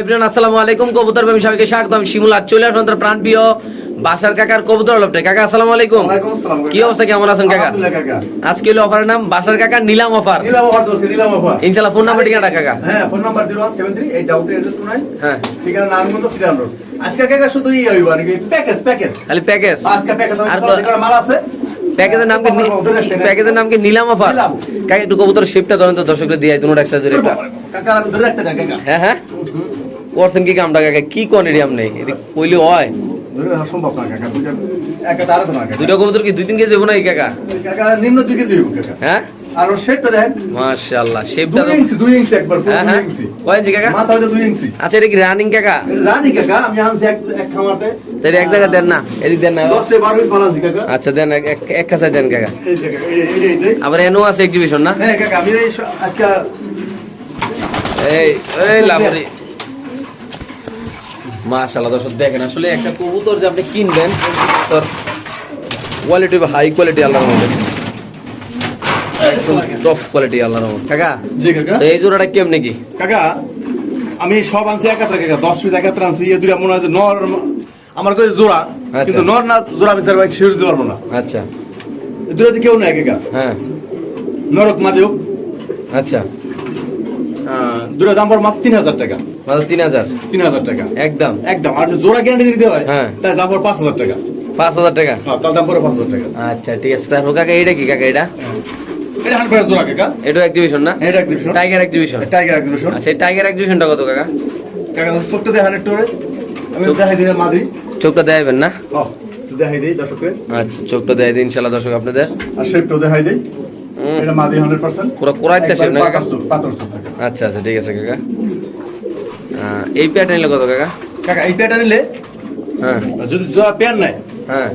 আসসালামু আলাইকুম। কবুতর প্রেমী সবাইকে শিমুল। চলে প্রাণ প্রিয় বাসার কাকার কবুতর লপটে কাকা আসসালামু আলাইকুম। কি অবস্থা? কেমন আছেন কাকা? আজকে হলো অফারের নাম বাসার কাকা নিলাম অফার নিলাম offer চলছে, নিলাম। ইনশাআল্লাহ ফোন নাম্বার ঠিকানা কাকা? হ্যাঁ, ফোন নাম্বার 0173829, হ্যাঁ। ঠিকানা নারায়ণগঞ্জ, রোড। আজকে কাকা শুধু হইবো, নাকি প্যাকেজ, প্যাকেজ। খালি প্যাকেজ আজকে প্যাকেজ, আর মাল আছে, প্যাকেজের নাম কি। প্যাকেজের নাম কি? নিলাম অফার। কাকা একটু কবুতর শেপটা ধরেন তো দর্শকদের দিয়ে দুটো একসাথে ধরে কাকা, আমি ধরে রাখতে কাকা। হ্যাঁ হ্যাঁ। করছেন কি কামটা কাকা কি কোয়ান্টিটি আপনি কইলে হয় সম্ভব না, কাকা। দুইটা- একা দাঁড়াতে না, কাকা। দুটো কবুতর কি দুই তিন কেজি হব নাকি কাকা কাকা, নিম্ন দুই কেজি কাকা। হ্যাঁ আর ওর শেপটা দেখেন, মাশাআল্লাহ শেপটা দুই ইঞ্চি, দুই ইঞ্চি একবার, পুরো দুই ইঞ্চি। কয় ইঞ্চি কাকা মাথা হয়তো দুই ইঞ্চি। আচ্ছা এটা কি রানিং কাকা এটা কাকা, আমি আনছি এক- এক খামারতে। তাহলে এক জায়গায় দেন না এদিক দেন না থেকে কাকা। আচ্ছা দেন এক- এক- এক কাছে দেন কাকা এই কাকা, এই- এই- এই- এই- আবার এনো আছে এক্সিবিশন না হ্যাঁ, কাকা, আমি এই স- আজকে এই এই লাভরি মাশাআল্লাহ দর্শক দেখেন আসলে একটা কবুতর যে আপনি কিনবেন তোর কোয়ালিটি হাই কোয়ালিটি আল্লাহর একদম টপ কোয়ালিটি আল্লাহর মধ্যে কাকা? জি কাকা। এই জোড়াটা কেমনে কি? কাকা আমি সব আনছি একাত্রা কাকা। দশ পিস একাত্রা আনছি এই দুটা মনে হয় যে নর আমার কাছে জোড়া আচ্ছা। কিন্তু নর না জোড়া আমি স্যার ভাই দিতে পারব না। আচ্ছা। এই দুটাতে কেউ নাই কাকা। হ্যাঁ। নরক মাঝেও। আচ্ছা। দুটা দাম পড়ে মাত্র তিন হাজার টাকা। মাত্র তিন হাজার? তিন হাজার টাকা। একদম। একদম। আর জোড়া গ্যারান্টি দিতে হয় হ্যাঁ। তার দাম পড়ে পাঁচ হাজার টাকা। পাঁচ হাজার টাকা? হ্যাঁ, তার দাম পড়ে পাঁচ হাজার টাকা। আচ্ছা ঠিক আছে। তারপর কাকা এইটা কি কাকা এটা এটা হান্ড্রেড জোড়া কাকা। এটা এক্সিবিশন না? এটা একদিন টাইগার এক্সিবিশন টাইগার একদিন আচ্ছা টাইগার এক্সিবিশনটা কত কাকা? কাকা চোখটা দিয়ে হান্ড্রেড টোরে আমি দেখাই দিই মাদি। চোখটা দেখাবেন না? দেখাই দিই দর্শককে আচ্ছা চোখটা দেয় দিন ইনশাল্লাহ দর্শক আপনাদের। আর শেপটাও দেখাই দিই। এটা মাদি হান্ড্রেড পার্সেন্ট পুরো কোরাইতে shape না চোখ কাকা আচ্ছা আচ্ছা ঠিক আছে কাকা। এই প্যান্ট নিলে কত কাকা? কাকা এই প্যান্ট নিলে হ্যাঁ। যদি জোড়া পেয়ার নাই হ্যাঁ।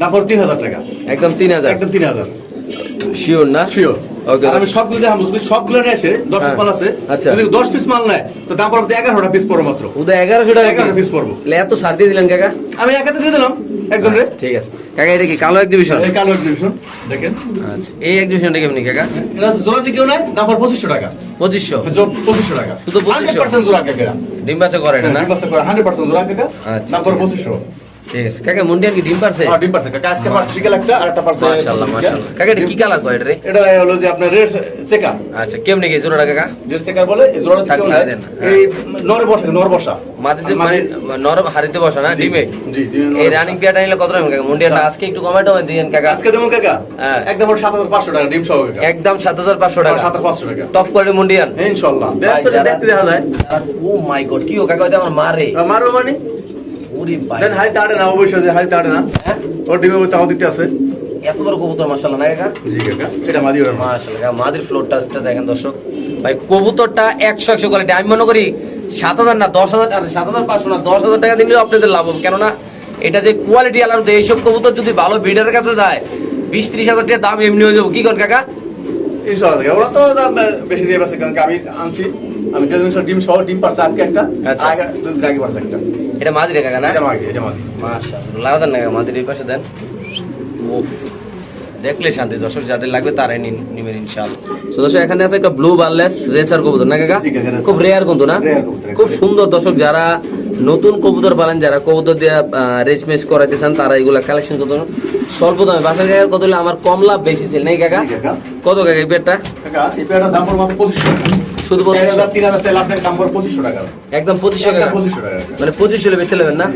দাম পড়ে তিন হাজার টাকা। একদম তিন হাজার? একদম তিন হাজার। শিওর না? শিওর আমি সবগুলো দেখাবো যদি সবগুলো নিয়ে এসে দশ হ্যাঁ। পিস মাল আছে। আচ্ছা। যদি দশ পিস মাল নেয় তো দাম পড়বে এগারোটা পিস পড়ো মাত্র। উদয় এগারোশো টাকা এগারো piece পড়ব। এত সার দিয়ে দিলেন কাকা? আমি একাতে দিয়ে দিলাম একদম রে। ঠিক আছে। কাকা এটা কি কালো এক্সিবিশন এই কালো এক্সিবিশন দেখেন। আচ্ছা এই এক্সিবিশনটা কেমনি কাকা? এটা জোড়া যদি কেউ নেয় দাম পঁচিশশো টাকা। পঁচিশশো? পঁচিশশো টাকা। শুধু 2500? হান্ড্রেড পার্সেন্ট জোড়া কাকা ডিম বাচ্চা করে না? হান্ড্রেড পার্সেন্ট জোড়া কাকা আচ্ছা, দাম পড়ে পঁচিশশো। ঠিক আছে। কাকা মুন্ডিয়ান কি ডিম পারছে? হ্যাঁ, ডিম পারছে। কাকা আজকে পারছে বিকেল একটা আর একটা পারছে মাশাআল্লাহ মাশাআল্লাহ কাকা এটা কি কালার কয় এটা রে? এটা হলো যে আপনার রেড চেকার আচ্ছা কেমনে কি জোড়াটা কাকা? রেড চেকার বলে এই জোড়া থেকে থাকলে এই নর বসা নর বসা। মাটিতে মানে হাড়িতে বসা না ডিমে? জি, জি, এই রানিং পেয়ারটা নিলে কত রাখবেন কাকা মুন্ডিয়ানটা আজকে একটু টমাই দিয়েন কাকা। আজকে দেবো কাকা? হ্যাঁ। একদম সাত হাজার পাঁচশো টাকা ডিম সহ কাকা। একদম সাত হাজার পাঁচশো টাকা। সাত হাজার পাঁচশো টাকা। টপ কোয়ালিটি মুন্ডিয়ান। হ্যাঁ, ইনশাল্লাহ। ভাই, দেখতে দেখা যায়। ও মাই গড কি ও কাকা আমার মারে মারবো মানে? ওরে ভাই। দেন হাড়ি তাড়ে না অবশ্যই যে হাড়ি তাড়ে না। হ্যাঁ? ওর ডিমে তাও দিতে আছে। এত বড় কবুতর মাশাআল্লাহ না কাকা? জি কাকা এটা মাদি ওরা মাশাআল্লাহ কাকা, মাদির দেখেন দর্শক। ভাই কবুতরটা একশো একশো কোয়ালিটি আমি মনে করি সাত হাজার না দশ হাজার সাত হাজার পাঁচশো না দশ হাজার টাকা দিলেও আপনাদের লাভ হবে। কেননা এটা যে কোয়ালিটি আলাদা তো এইসব কবুতর যদি ভালো ব্রিডারের কাছে যায় বিশ ত্রিশ হাজার টাকা দাম এমনি হয়ে যাব। কি কর কাকা? ওরা তো দাম বেশি দিয়ে কারণ আমি আনছি। আমি ডিম সহ ডিম পারছে আজকে একটা আচ্ছা। আগে দুদিন আগে পারছে একটা। এটা মাদি রে কাকা না? এটা মাগি এটা মাগি মাশাআল্লাহ লাগা দেন না কাকা, মাদির এই পাশে দেন। ও দেখলে শান্তি। দর্শক যাদের লাগবে তারাই নিন নিবেন ইনশাআল্লাহ। তো দর্শক এখানে আছে একটা ব্লু বার্লেস রেসার কবুতর না কাকা। খুব রেয়ার কিন্তু না? খুব সুন্দর। দর্শক যারা নতুন কবুতর পালেন যারা কবুতর দিয়ে রেস মেস করাইতে চান তারা এগুলা কালেকশন করতে। স্বল্প দামে। বাসার কাকার কত হলে আমার কম লাভ বেশি ছিল নাই কাকা? কত কাকা এই পেটটা কাকা এই পেয়ারটার দাম পড়বে মাত্র পঁচিশশো টাকা। শুধু একদম পঁচিশশো টাকা। মানে পঁচিশশো বেছে নেবেন না।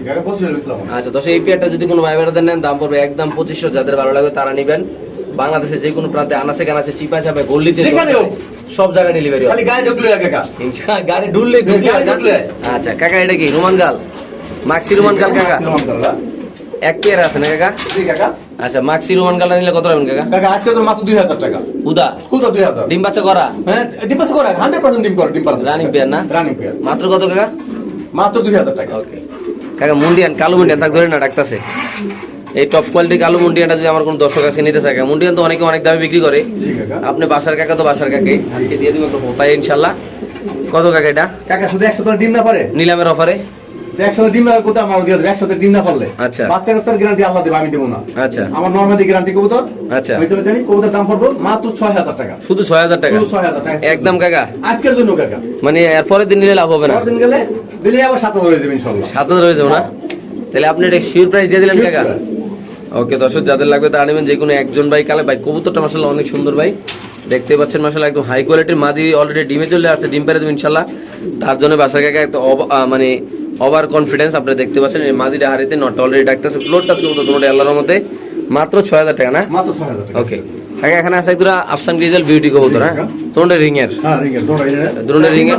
আচ্ছা দশ এই পেয়ারটা যদি কোনো ভাই বেড়াতে নেন দাম পড়বে একদম পঁচিশশো। যাদের ভালো লাগবে তারা নেবেন। বাংলাদেশে যে কোনো প্রান্তে আনাসে কানাসে চিপা চাপে গল্লিতে সব জায়গায় ডেলিভারি খালি ঢুকলে হয় কাকা গাড়ি ঢুকলে হয় না? ঢুকলে। আচ্ছা কাকা এটা কি? রোমান গাল মাক্সি রোমান গাল কাকা? আলহামদুলিল্লাহ। এক পেয়ার আছে না কাকা? কাকা। আচ্ছা মাক্সি রোমান গালটা নিলে কত রাখবেন কাকা? কাকা আজকে তো মাত্র দুই হাজার টাকা। উদা খুদা দুই হাজার। ডিম বাচ্চা করা? হ্যাঁ ডিম পাস করে হান্ড্রেড পার্সেন্ট ডিম করে ডিম পাস রানিং পেয়ার না? রানিং পেয়ার মাত্র কত কাকা? মাত্র দুই হাজার টাকা। ওকে কাকা মুন্ডিয়ান কালো মুন্ডিয়ান তাকে ধরে না ডাকতেছে। এই টপ কোয়ালিটি কালো মুন্ডিয়ানটা যদি আমার কোনো দর্শক কাছে নিতে চায় মুন্ডিয়ান তো অনেকে অনেক দামে বিক্রি করে। জি কাকা। আপনি বাসার কাকা তো বাসার কাকে? আজকে দিয়ে দিব হোতায় ইনশাল্লাহ। কত কাকা এটা? কাকা শুধু একশো ডিম না পারে? নিলামের অফারে একসাথে ডিম না আমার দিয়ে দেবে একসাথে ডিম না পারলে। আচ্ছা। বাচ্চা কাচ্চার গ্যারান্টি আল্লাহ দেবে আমি দেবো না। আচ্ছা। আমার নর্মালি গ্যারান্টি কবুতর আচ্ছা। আমি তো জানি কবুতর দাম পড়ব মাত্র ছয় হাজার টাকা। শুধু ছয় হাজার টাকা? শুধু 6,000 টাকা। একদম কাকা। আজকের জন্য কাকা। মানে দিন নিলে লাভ হবে না? দিন গেলে দিলে আবার সাত হাজার হয়ে যাবে ইনশাল্লাহ সাত হাজার হয়ে যাব না? তাহলে আপনি এটা শিওর প্রাইস দিয়ে দিলেন কাকা। ওকে দর্শক যাদের লাগবে তারা নেবেন যে কোনো একজন ভাই কালে ভাই কবুতরটা মাসাল্লাহ অনেক সুন্দর ভাই। দেখতে পাচ্ছেন মাসাল্লাহ একদম হাই কোয়ালিটির মাদি অলরেডি ডিমে চলে আসছে ডিম পেরে দেবেন ইনশাল্লাহ তার জন্য বাসার কাকা একটা মানে ওভার কনফিডেন্স আপনারা দেখতে পাচ্ছেন। এই মাদিটা হারিতে নট অলরেডি ডাকতেছে। ফ্লোর টাচ করব দুটো আল্লাহর মধ্যে মাত্র ছয় হাজার টাকা না? মাত্র ছয় হাজার টাকা। ওকে হ্যাঁ এখানে আছে একদুরা আফসান গ্রিজাল বিউটি কবুতর হ্যাঁ। তোমরা রিং এর। হ্যাঁ রিং এর। রিং এর?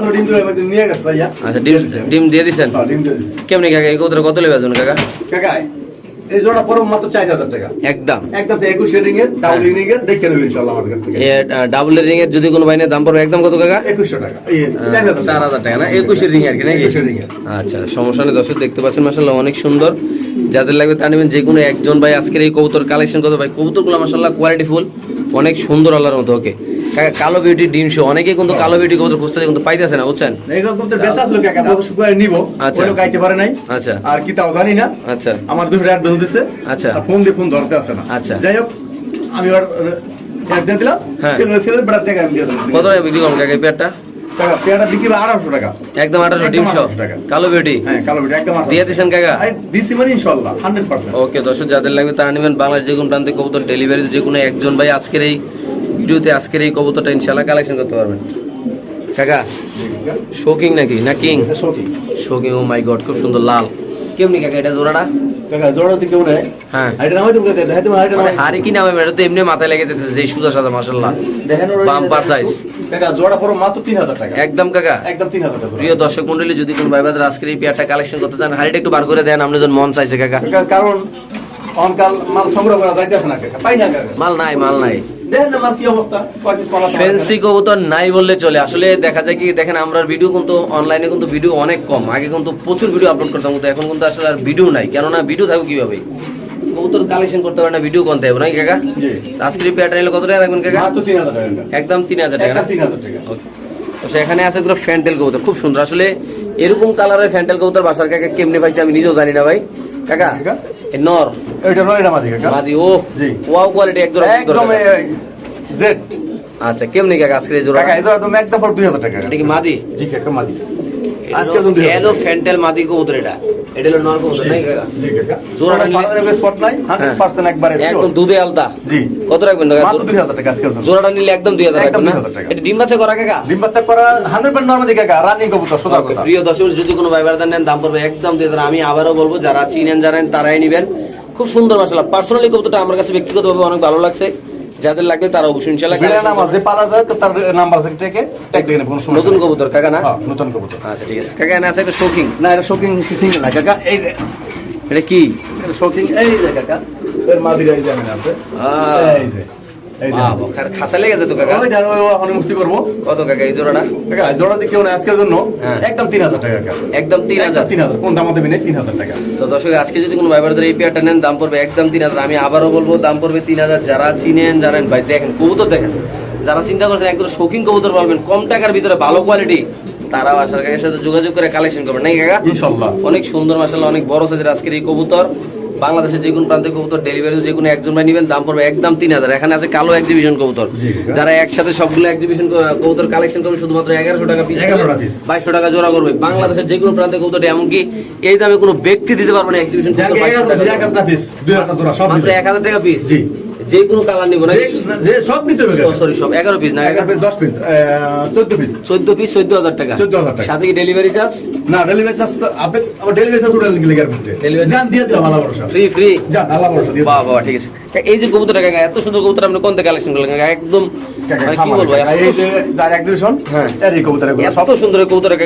নিয়ে গেছে আচ্ছা ডিম ডিম দিয়ে দিচ্ছেন? হ্যাঁ, ডিম দিয়ে দিছেন কেমনি কাকা? এই কবুতর কত লেবে আছেন কাকা? কাকা এই জোড়া পড়ো মাত্র চার হাজার টাকা। একদম। একদম একুশে রিং এর ডাবল রিং এর দেখে নেবেন ইনশাল্লাহ আমাদের কাছ থেকে। ডাবল রিং এর যদি কোনো বাইনের দাম পড়বে একদম কত কাকা? একুশশো টাকা। চার হাজার টাকা। না? একুশের রিং আর কি নাকি? এর। আচ্ছা সমস্যা নেই দর্শক দেখতে পাচ্ছেন মাসাল্লাহ অনেক সুন্দর। যাদের লাগবে তা নেবেন যে কোনো একজন ভাই। আজকের এই কবুতর কালেকশন করতে ভাই? কবুতরগুলো মাসাল্লাহ কোয়ালিটি ফুল অনেক সুন্দর আল্লাহর মতো ওকে কালো বিউটি ডিম শো অনেকে কিন্তু কালো বিউটি কবুতর খুঁজতে কিন্তু পাইতেছে না বুঝছেন? এইগুলো তো বেচা আসলো কাকা বহু শুক্রবার নিব আচ্ছা। আইতে পারে নাই। আচ্ছা। আর কি তাও জানি না। আচ্ছা। আমার দুটো অ্যাড বেঁধে দিচ্ছে আচ্ছা। আর ফোন দিয়ে ফোন ধরতে আসে না। আচ্ছা। যাই হোক আমি ওর অ্যাড দিয়ে দিলাম। হ্যাঁ। ছেলে বেড়ার টাকা আমি দিয়ে দিলাম। কত টাকা বিক্রি কাকা এই পেয়ারটা? পেয়ারা বিক্রি হয় আড়াইশো টাকা। একদম আঠারোশো ডিম শো 1800 টাকা। কালো বিউটি? হ্যাঁ কালো বিটা একদম দিয়ে দিচ্ছেন কাকা? দিছি মানে ইনশাল্লাহ হান্ড্রেড পার্সেন্ট ওকে দর্শক যাদের লাগবে তারা নেবেন। বাংলাদেশ যে কোনো প্রান্তে কবুতর ডেলিভারি যে কোনো একজন ভাই আজকের এই ভিডিওতে আজকের এই কবুতরটা ইনশাল্লাহ কালেকশন করতে পারবেন। কাকা শোকিং নাকি? না king? Shocking oh my god খুব সুন্দর লাল। কেমনি কাকা এটা জোড়াটা? কাকা জোড়া দিকে মনে হয়। হ্যাঁ নামাই তুমি কাকা দেখাইতে হাইটা মানে নামাই কি নামে এটা তো এমনি মাথায় লেগে যেতেছে যে সুজা সাদা মাসাল্লাহ দেখেন ওর Bumper size। কাকা জোড়া পড়ো মাত্র তিন হাজার টাকা। একদম কাকা। একদম তিন হাজার টাকা। প্রিয় দর্শক মন্ডলী যদি কোন ভাই আজকের এই পেয়ারটা কালেকশন করতে চান হারিটা একটু বার করে দেন আপনি যখন মন চাইছে কাকা। কাকা, কারণ অনকাল মাল সংগ্রহ করা যাইতেছে না কাকা। পাই না কাকা। মাল নাই মাল নাই। ফেন্সি কবুতর নাই বললে চলে। আসলে দেখা যায় কি দেখেন আমরা ভিডিও কিন্তু অনলাইনে কিন্তু ভিডিও অনেক কম। আগে কিন্তু প্রচুর ভিডিও আপলোড করতাম কিন্তু এখন কিন্তু আসলে আর ভিডিও নাই। কেননা ভিডিও থাকবে কীভাবে? কবুতর কালেকশন করতে পারে না ভিডিও কোনতে হবে নাকি কাকা? জি। আজকের পেয়ারটা নিলে কত টাকা রাখবেন কাকা? তিন হাজার টাকা একদম তিন হাজার. তো সেখানে আছে ফ্যান্টেল কবুতর খুব সুন্দর। আসলে এরকম কালারের ফ্যান্টেল কবুতর বাসার কাকা কেমনে পাইছে আমি নিজেও জানি না ভাই। কাকা? নর এটা এটা মাদি কাকা। মাদি ও জি। ওয়াও কোয়ালিটি একদম একদম জেড। আচ্ছা কেমনে কাকা আজকে এই জোড়া? কাকা এটা একদম একদম পর দুই হাজার টাকা। এটা কি মাদি? জি কাকা মাদি। আজকে হ্যালো। ফ্যান্টেল মাদি কবুতর এটা। এটা হলো নর কবুতর নাই কাকা? জি কাকা। জোড়াটা নিলে- স্পট নাই হান্ড্রেড পার্সেন্ট একবারে একদম দুধে আলতা। জি। কত রাখবেন কাকা? মাত্র দুই হাজার টাকা আজকের জোড়াটা নিলে একদম দুই হাজার না? এটা ডিম বাচ্চা করা কাকা? ডিম বাস্তা করা হান্ড্রেড পার্সেন্ট নর্মালি কাকা রানিং কবুতর সোজা কথা। প্রিয় দর্শক যদি কোনো ভাইবার নেন দাম পড়বে একদম দিয়ে আমি আবারও বলব যারা চিনেন জানেন তারাই নিবেন। খুব সুন্দর মশলা পার্সোনালি কবুতরটা আমার কাছে ব্যক্তিগতভাবে অনেক ভালো লাগছে। যাদের লাগবে তারা অবশ্যই ইনশাল্লাহ বিড়াল নামাজ যে পালা যায় তার নাম্বার থেকে ট্যাগ দেখেন কোনো সমস্যা নতুন। কবুতর কাকা না? হ্যাঁ, নতুন কবুতর। আচ্ছা ঠিক আছে। কাকা এনে আছে একটা শৌখিন। না এটা শোকিং সিঙ্গেল না কাকা। এই যে। এটা কি? শোকিং এই যে কাকা। এর মাঝে এই যে আছে এই যে। খাসা লেগে যেত কাকা? ওই দেখো ওখানে মুস্তি করব। কত কাকা এই জোড়াটা? কাকা জোড়া কেউ না আজকের জন্য। একদম তিন হাজার টাকা একদম তিন হাজার? তিন হাজার। কোন দাম দেবেন তিন হাজার টাকা। তো দর্শক আজকে যদি কোনো ভাইবারদের এই পেয়ারটা নেন দাম পড়বে একদম তিন হাজার। আমি আবারও বলব দাম পড়বে তিন হাজার। যারা চিনেন জানেন ভাই দেখেন কবুতর দেখেন। যারা চিন্তা করছেন একদম শৌখিন কবুতর পাবেন কম টাকার ভিতরে ভালো কোয়ালিটি তারাও আসার কাকার সাথে যোগাযোগ করে কালেকশন করবেন। নাকি কাকা? ইনশাল্লাহ। অনেক সুন্দর মাসাল্লাহ অনেক বড় সাইজের আজকের এই কবুতর। বাংলাদেশের যে কোনো প্রান্তে কবুতর ডেলিভারি যে কোনো একজন ভাই নেবেন দাম পড়বে একদম তিন হাজার। এখানে আছে কালো এক্সিবিশন কবুতর। যারা একসাথে সবগুলো এক্সিবিশন কবুতর কালেকশন করবে শুধুমাত্র এগারোশো টাকা পিস 1100 বাইশশো টাকা জোড়া করবে। বাংলাদেশের যে কোনো প্রান্তে কবুতর এমনকি এই দামে কোনো ব্যক্তি দিতে পারবে না এক্সিবিশন যাকে এক হাজার টাকা পিস মাত্র এক হাজার টাকা পিস। যে কোনো কালার নিবো না যে- সব নিতে হবে সরি সব। এগারো পিস না এগারো পিস দশ পিস চোদ্দ পিস চোদ্দ পিস চোদ্দ হাজার টাকা। 14,000 টাকা। সাথে কি ডেলিভারি চার্জ না ডেলিভারি চার্জ তো আপনি আমার ডেলিভারি চার্জ কি Delivery- যান দিয়ে দিলাম আল্লাহ ভরসা। ফ্রি ফ্রি আল্লাহ ভরসা দিয়ে বাহ বাহ ঠিক আছে। এই যে কবুতরটা কাকা এত সুন্দর কবুতর আপনি কোন থেকে কালেকশন করলেন একদম মানে হ্যাঁ। কবুতর এত সুন্দর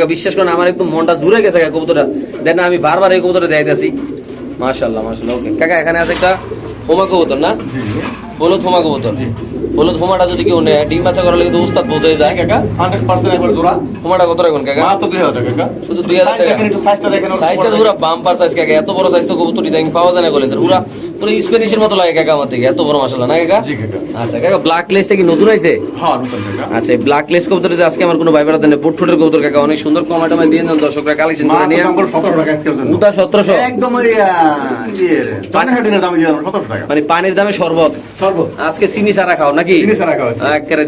বিশ্বাস করেন আমার একদম মনটা জুড়ে গেছে কবুতরটা। দেন আমি বারবার এই কবুতরটা দেখাইতেছি। মাশাআল্লাহ মাশাআল্লাহ ওকে। কাকা এখানে আছে একটা হোমা কবুতর না? হলুদ হোমা কবুতর। হলুদ হোমাটা যদি কেউ নেয় ডিম বাচ্চা করার লাগে তো উস্তাদ বোঝাই যায়। কাকা হান্ড্রেড পার্সেন্ট একবার জোড়া। হোমাটা কত রাখুন কাকা? মাত্র দুই হাজার টাকা শুধু 2000 টাকা? সাইজ দেখেন একটু সাইজটা দেখেন সাইজটা পুরো বাম্পার সাইজ কাকা। এত বড় সাইজ তো কবুতর ইদানিং পাওয়া যায় না বলেন পুরো পুরো স্প্যানিশের মতো লাগে কাকা আমার থেকে এত বড় মাসাল্লাহ না কাকা? জি কাকা। আচ্ছা কাকা ব্ল্যাক লেসটা কি নতুন হ্যাঁ নতুন কাকা। আচ্ছা ব্ল্যাক লেস কবুতর আজকে আমার কোনো ভাই বেড়াতে নেই পোর্টফোটের কবুতর কাকা অনেক সুন্দর কমাটা আমি দিয়ে দেন দর্শকরা কালেকশন করে নিয়ে। দাম টাকা আজকের জন্য। একদম ওই ইয়ের চানের হাটিনের দামে দিয়ে সতেরো টাকা। মানে পানির দামে শরবত। আজকে চিনি সারা খাও নাকি? চিনি।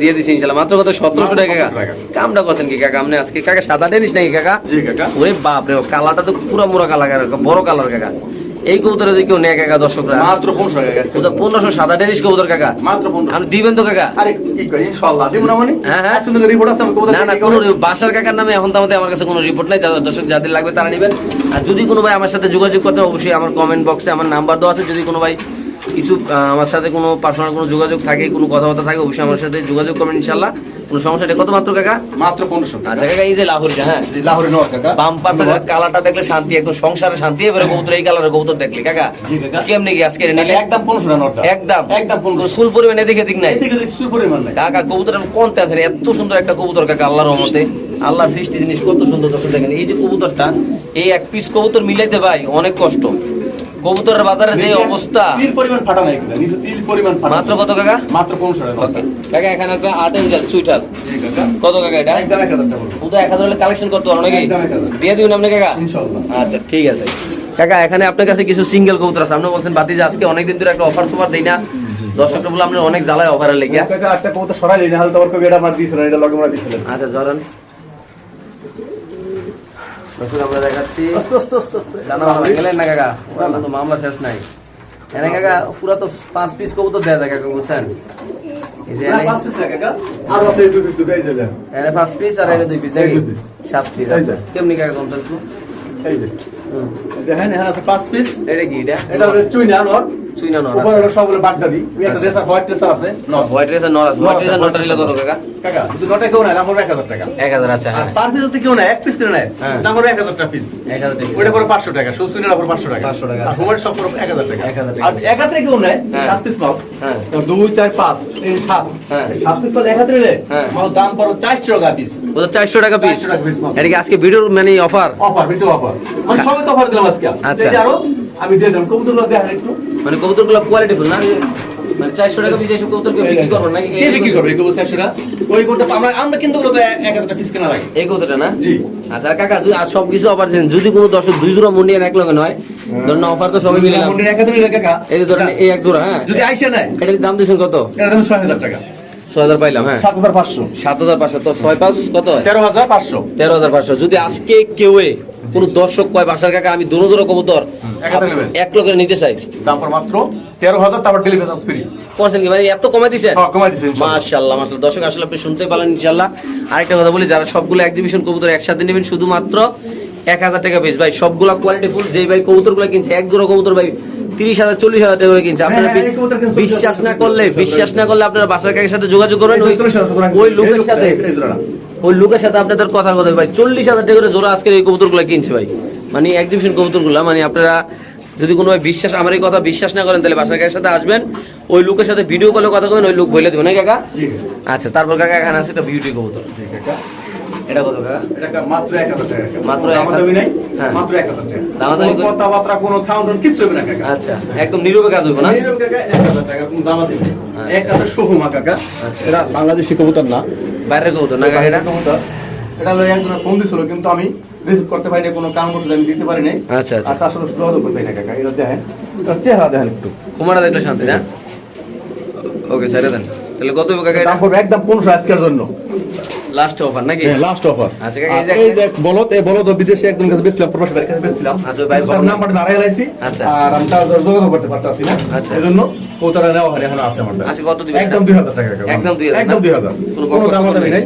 দিয়ে দিছি ইনশাল্লাহ মাত্র কত? সতেরোশো টাকা কাকা। কামটা করছেন কি কাকা আপনি আজকে? কাকা সাদা টেনিস নাকি কাকা? জি কাকা। ওরে বাপ রে কালারটা তো পুরো মোড়া কালার কাকা, বড় কালার কাকা। এই কবুতরে যদি কেউ নেয় কাকা দর্শকরা মাত্র পনেরোশো জন্য। পনেরোশো সাদা টেনিস কবুতর কাকা। মাত্র পনেরো দিবেন তো কাকা? আরে কি করি? ইনশাল্লাহ দিব না মানে? হ্যাঁ, হ্যাঁ। সুন্দর রিপোর্ট আছে আমি কোথায় না না কোনো বাসার কাকার নামে এখন তো আমাদের আমার কাছে কোনো রিপোর্ট নাই। দর্শক যাদের লাগবে তারা নেবেন। আর যদি কোনো ভাই আমার সাথে যোগাযোগ করতে অবশ্যই আমার কমেন্ট বক্সে আমার নাম্বার দেওয়া আছে। যদি কোনো ভাই কিছু আমার সাথে কোনো পার্সোনাল কোনো যোগাযোগ থাকে কোনো কথাবার্তা থাকে অবশ্যই আমার সাথে যোগাযোগ করবেন ইনশাল্লাহ কোনো সমস্যা নেই। কত মাত্র কাকা? মাত্র পনেরোশো। আচ্ছা কাকা এই যে লাহোরিটা হ্যাঁ? লাহোরে নেওয়া কাকা। বাম্পার কালারটা দেখলে শান্তি একদম সংসারে শান্তি এবারে কবুতর এই কালারের কবুতর দেখলে। কাকা কেমনি কি আজকে নিলে? একদম পনেরোশো নোটটা একদম। একদম পনেরোশো। সুল পরিমাণে দেখে দিক নাই। দেখছি পরিমাণ নাই। কাকা কবুতর কোনতে আছে এত সুন্দর একটা কবুতর কাকা আল্লাহর রহমতে। আল্লাহর সৃষ্টি জিনিস কত সুন্দর দর্শক দেখেন। এই যে কবুতরটা এই এক পিস কবুতর মিলাইতে ভাই অনেক কষ্ট। কবুতরের বাজারে যে অবস্থা। তিল পরিমাণ ফাটা নাই কাকা নিচে তিল পরিমাণ ফাটা মাত্র কত কাকা? মাত্র পনেরোশো টাকা। ওকে। কাকা এখানে একটা আট ইঞ্চাল চুইটাল কত কাকা এটা? একদম এক হাজার টাকা। পুরো এক হাজার হলে কালেকশন করতে পারো নাকি? একদম এক হাজার। দিয়ে দিবেন আপনি কাকা? ইনশাআল্লাহ। আচ্ছা ঠিক আছে। কাকা এখানে আপনার কাছে কিছু সিঙ্গেল কবুতর আছে। আপনি বলছেন বাতি যে আজকে অনেকদিন ধরে একটা অফার সফার দেই না। দর্শকরা বলে আপনার অনেক জ্বালায় অফারের লেগে। কাকা একটা কবুতর সরাইলি না হলে তো ওর কবি এটা আমার দিয়েছিলেন এটা লগে মারা দিয়েছিলেন। আচ্ছা জরান। দর্শক আমরা দেখাচ্ছি জানা গেলেন না কাকা কিন্তু মামলা শেষ নাই এনে কাকা পুরা তো পাঁচ পিস কবুতর দেয়া যায় কাকা বুঝছেন এই যে না, এনে- পাঁচ piece না কাকা। আর পিস এনে দুই পিস। সাত পিস। কেমনি কাকা। দেখেন, এখানে পাঁচ piece। এটা কি এটা এটা হলো চুইনা নর। চুই না নর উপরে হলো সবগুলো বাগদাদি। ওই একটা রেসার, হোয়াইট রেসার আছে, নর। হোয়াইট রেসার নর আছে হোয়াইট রেসার নরটা নিলে কত রেসার। কাকা কাকা, যদি নটা কেউ নেয়, দাম পড়বে 1000 টাকা। এক হাজার আর তার piece যদি কেউ নেয়, এক piece করে নেয়। দাম পড়বে 1000 টাকা piece। এক হাজার টাকা ওইটা পড়বে 500 টাকা, শুধু চুইনার উপর 500 টাকা। 500 টাকা, আর। হোয়াইট সব পড়বে 1000 টাকা। 1000 টাকা। আর এক হাতে কেউ নেয়। সাত piece মাল। হ্যাঁ তো দুই, চার, পাঁচ, এই সাত। হ্যাঁ। সাত piece মাল এক হাতে নিলে। মাল দাম পড়বে 400 টাকা piece। ওটা চারশো টাকা পিস 400 টাকা এটা কি আজকে ভিডিওর মানে অফার অফার ভিডিও অফার মানে সবাই তো অফার দিলাম আজকে আচ্ছা। আরও আমি দিয়ে দিলাম কবুতরগুলো দেখেন একটু। মানে কবুতরগুলো কোয়ালিটি ফুল না? মানে চারশো টাকা পিস এইসব কবুতর কেউ বিক্রি করবেন নাকি? কে বিক্রি করবে এই কবুতর চারশোটা ওই কবুতর আমরা আমরা কিন্তু ওগুলো তো এক হাজার পিস কেনা লাগে। এই কবুতরটা না? জি। আচ্ছা আর কাকা যদি আর সব কিছু অফার দিন যদি কোনো দর্শক দুই জোড়া মুন্ডি এক লগে নয় ধরুন অফার তো সবাই মিলে এক হাজার কাকা এই ধরেন এই এক জোড়া হ্যাঁ। যদি আইসে নেয় এটার দাম দিয়েছেন কত? দাম ছয় হাজার টাকা। পাইলাম হ্যাঁ। তো পাঁচ কত যদি আজকে কেউ কোন দর্শক কয় বাসার কাকা আমি দুনো কবুতর এক লোকের নিতে চাই। দাম মাত্র তেরো হাজার তারপর ডেলিভারি চার্জ ফ্রি করছেন কি মানে এত কমাই দিছেন? হ্যাঁ কমাই মাশাআল্লাহ মাশাআল্লাহ। দর্শক আসলে আপনি শুনতেই পারলেন ইনশাআল্লাহ। আরেকটা কথা বলি যারা সবগুলো এক্সিবিশন কবুতর একসাথে নেবেন শুধুমাত্র এক হাজার টাকা বেশ ভাই সবগুলা কোয়ালিটি ফুল যেই ভাই কবুতরগুলো কিনছে এক জোড়া কবুতর ভাই তিরিশ হাজার চল্লিশ হাজার টাকা করে কিনছে। আপনারা হ্যাঁ, কবুতর কিনছে বিশ্বাস না করলে বিশ্বাস না করলে আপনারা বাসার কাকের সাথে যোগাযোগ করবেন ওই- লোকের সাথে। ওই লোকের সাথে আপনাদের কথা কথা ভাই। চল্লিশ হাজার টাকা করে জোড়া আজকের এই কবুতরগুলো কিনছে ভাই। মানে এক্সিবিশন কবুতরগুলো মানে আপনারা যদি কোনো ভাই বিশ্বাস আমার এই কথা বিশ্বাস না করেন তাহলে বাসার কাকের সাথে আসবেন। ওই লোকের সাথে ভিডিও কলে কথা বলবেন ওই লোক বলে দেবেন। কাকা? আচ্ছা তারপর কাকা এখানে আছে একটা বিউটি কবুতর। কাকা। এটা কত কাকা এটা মাত্র এক হাজার টাকা মাত্র এক নাই, হ্যাঁ। মাত্র এক হাজার টাকা। দামাদামি কোনো করে- কথাবার্তা, কোনো sound on হবে না কাকা। আচ্ছা একদম নীরবে কাজ হইব না এইরকম কাকা, এক হাজার টাকা, কোনো দামাদামি নেই। আচ্ছা। এক কাকা। আচ্ছা। এটা বাংলাদেশি কবুতর না বাইরের কবুতর না কাকা এটা কবুতর। এটা হলো একজনের ফোন দিছিল কিন্তু আমি রিসিভ করতে পারি না কোনো কারণ আমি দিতে পারি নাই আচ্ছা আচ্ছা আর তার সাথে যোগাযোগ করতে না কাকা এটা দেখেন এটার চেহারা দেখেন একটু কুমারা দেখলে শান্তি না ওকে ছেড়ে দেন তাহলে কত হইব কাকা দাম পড়বে একদম পনেরোশো আজকের জন্য লাস্ট অফার নাকি? লাস্ট অফার আচ্ছা, এই যে- বলত এই বলত বিদেশে একজন কাছে বেচলাম প্রবাসী ভাইয়ের কাছে বেচছিলাম আচ্ছা, ভাই, তার বলো। নাম্বারটা লাইছি আচ্ছা। আর আমি তার যোগাযোগ করতে পারতাছি না। আচ্ছা। এই জন্য নেওয়া হয় এখন আছে আমার আচ্ছা, কত দিবেন? একদম এটা? দুই হাজার টাকা একদম 2000 কোনো নেই?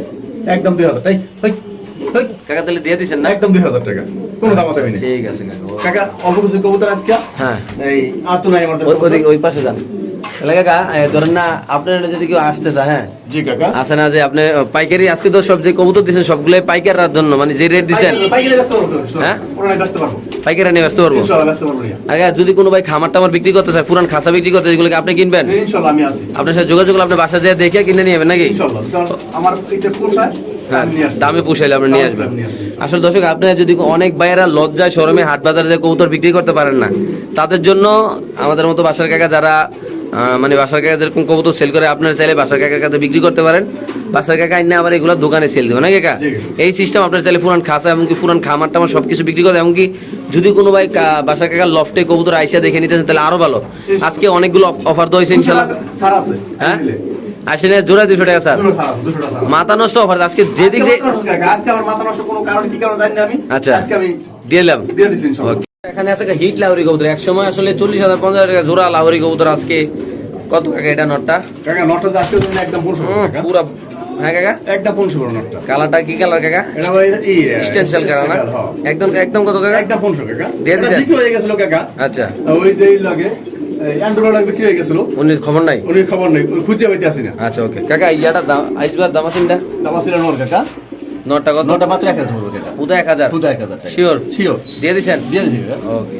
কাকা তাহলে দিয়ে দিছেন না? একদম দুই হাজার টাকা। কোনো দামাদামি নেই। ঠিক আছে কাকা। কাকা অল্প কিছু কবুতর আজকে। হ্যাঁ। এই আর তো নাই আমাদের ওই পাশে যান। তাহলে কাকা ধরেন না আপনার যদি কেউ আসতে চায় হ্যাঁ? জি কাকা। আসে না যে আপনি পাইকারি আজকে তো সব যে কবুতর দিচ্ছেন সবগুলো পাইকার জন্য মানে যে রেট দিচ্ছেন। হ্যাঁ? পাইকারি নিয়ে ব্যস্ত পারব। আগে যদি কোনো ভাই খামার টামার বিক্রি করতে চায় পুরান খাসা বিক্রি করতে এগুলো আপনি কিনবেন? আপনার সাথে যোগাযোগ আপনি বাসা যেয়ে দেখে কিনে নিয়ে যাবেন নাকি? আমার হ্যাঁ। দামে পুষাইলে আপনি নিয়ে আসবেন। আসলে দর্শক আপনারা যদি অনেক ভাইয়েরা লজ্জায় শরমে হাট বাজারে যে কবুতর বিক্রি করতে পারেন না তাদের জন্য আমাদের মতো বাসার কাকা যারা মানে বাসার কাকা যেরকম কবুতর সেল করে আপনারা চাইলে বাসার কাকার কাছে বিক্রি করতে পারেন। বাসার কাকা আইনে আবার এগুলো দোকানে সেল দেবে না কাকা? এই সিস্টেম আপনার চাইলে পুরান খাসা এমনকি পুরান খামার টামার সব কিছু বিক্রি করে এমনকি যদি কোনো ভাই বাসার কাকার লফটে কবুতর আইসা দেখে নিতে তাহলে আরও ভালো। আজকে অনেকগুলো অফার দেওয়া হয়েছে ইনশাল্লাহ। হ্যাঁ। আসলে জোড়া দুশো টাকা স্যার। মাথা নষ্ট অফার আজকে যেদিক যে না আচ্ছা। আমি দিলাম। দিয়ে ওকে। এখানে আছে একটা হিট লাউরি কবুতর। এক সময় আসলে চল্লিশ হাজার পঞ্চাশ হাজার টাকা জোড়া লাউরি কবুতর আজকে। কত কাকা এটা নটটা? কাকা নটটা আজকে একদম হুম, হ্যাঁ কাকা? একদম পনেরোশো করে নটটা। কালারটা কি কালার কাকা? এটা স্টেনসেল কালার না। একদম একদম কত কাকা? একদম পনেরোশো কাকা। দিয়ে এটা বিক্রি হয়ে গেছিল কাকা। আচ্ছা। ওই যে লাগে অ্যান্ড্রয়েড বিক্রি হয়ে গেছিল। উনি খবর নাই? উনি খবর নেই খুঁজে পাইতে আসি না। আচ্ছা ওকে। কাকা ইয়াটা দাম আইসবার দাম আছেনটা দাম নর কাকা। নটা কত? নটা মাত্র এক হাজার ধরবো কাকা উদা এক হাজার। খুদা এক হাজার টাকা। শিওর শিওর দিয়ে দিচ্ছেন দিয়ে দিচ্ছি ওকে